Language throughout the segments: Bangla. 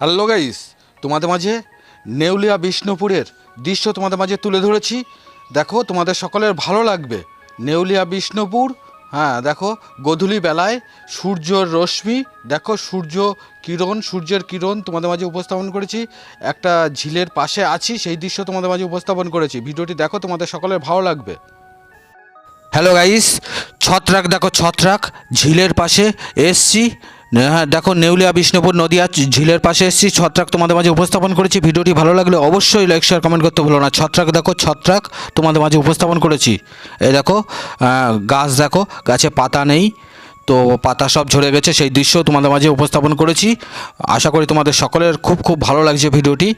হ্যালো গাইস তোমাদের মাঝে নেউলিয়া বিষ্ণুপুরের দৃশ্য তোমাদের মাঝে তুলে ধরেছি। দেখো, তোমাদের সকলের ভালো লাগবে। নেউলিয়া বিষ্ণুপুর হ্যাঁ দেখো, গধূলি বেলায় সূর্যর রশ্মি, দেখো, সূর্য কিরণ, সূর্যের কিরণ তোমাদের মাঝে উপস্থাপন করেছি। একটা ঝিলের পাশে আছি, সেই দৃশ্য তোমাদের মাঝে উপস্থাপন করেছি। ভিডিওটি দেখো, তোমাদের সকলের ভালো লাগবে। হ্যালো গাইস ছত্রাক, দেখো, ছত্রাক, ঝিলের পাশে এসছি। হ্যাঁ দেখো নেউলিয়া, বিষ্ণুপুর, নদিয়া, ঝিলের পাশে এসেছি। ছত্রাক তোমাদের মাঝে উপস্থাপন করেছি। ভিডিওটি ভালো লাগলে অবশ্যই লাইক শেয়ার কমেন্ট করতে ভুলো না। ছত্রাক দেখো, ছত্রাক তোমাদের মাঝে উপস্থাপন করেছি। এই দেখো গাছ দেখো, গাছে পাতা নেই। তো পাতা সব ঝরে গেছে, সেই দৃশ্য তোমাদের মাঝে উপস্থাপন করেছি। আশা করি তোমাদের সকলের খুব খুব ভালো লাগছে ভিডিওটি।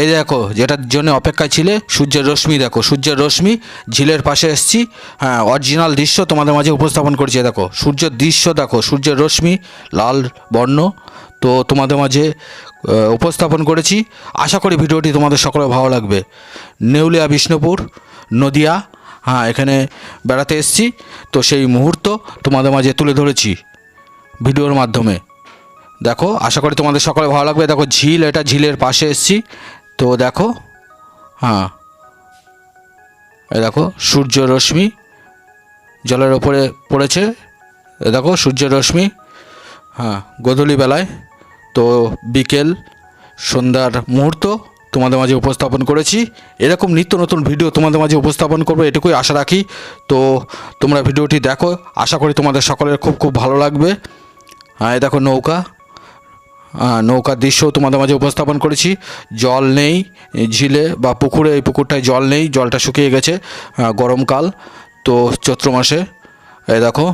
এই দেখো, যেটার জন্য অপেক্ষায় ছিলে সূর্যের রশ্মি, দেখো, সূর্যের রশ্মি, ঝিলের পাশে এসছি। হ্যাঁ অরিজিনাল দৃশ্য তোমাদের মাঝে উপস্থাপন করেছি, দেখো, সূর্যের দৃশ্য, দেখো, সূর্যের রশ্মি, লাল বর্ণ, তো তোমাদের মাঝে উপস্থাপন করেছি। আশা করি ভিডিওটি তোমাদের সকলের ভালো লাগবে। নেউলিয়া, বিষ্ণুপুর, নদিয়া হ্যাঁ এখানে বেড়াতে এসেছি। তো সেই মুহূর্ত তোমাদের মাঝে তুলে ধরেছি ভিডিওর মাধ্যমে। দেখো, আশা করি তোমাদের সকলে ভালো লাগবে। দেখো, ঝিল, এটা ঝিলের পাশে এসেছি। তো দেখো হ্যাঁ এই দেখো সূর্য রশ্মি জলের ওপরে পড়েছে। এ দেখো সূর্যের রশ্মি হ্যাঁ গোধূলি বেলায়। তো বিকেল, সন্ধ্যার মুহূর্ত। তোমাদের মাঝে উপস্থাপন করেছি। এরকম নিত্য নতুন ভিডিও তোমাদের মাঝে উপস্থাপন করব, এটুকুই আশা রাখি। তো তোমরা ভিডিওটি দেখো, আশা করি তোমাদের সকলের খুব খুব ভালো লাগবে। হ্যাঁ দেখো নৌকা। নৌকার দৃশ্য তোমাদের মাঝে উপস্থাপন করেছি। জল নেই, ঝিলে বা পুকুরে, এই পুকুরটায় জল নেই, জলটা শুকিয়ে গেছে। গরমকাল, তো চৈত্র মাসে। এই দেখো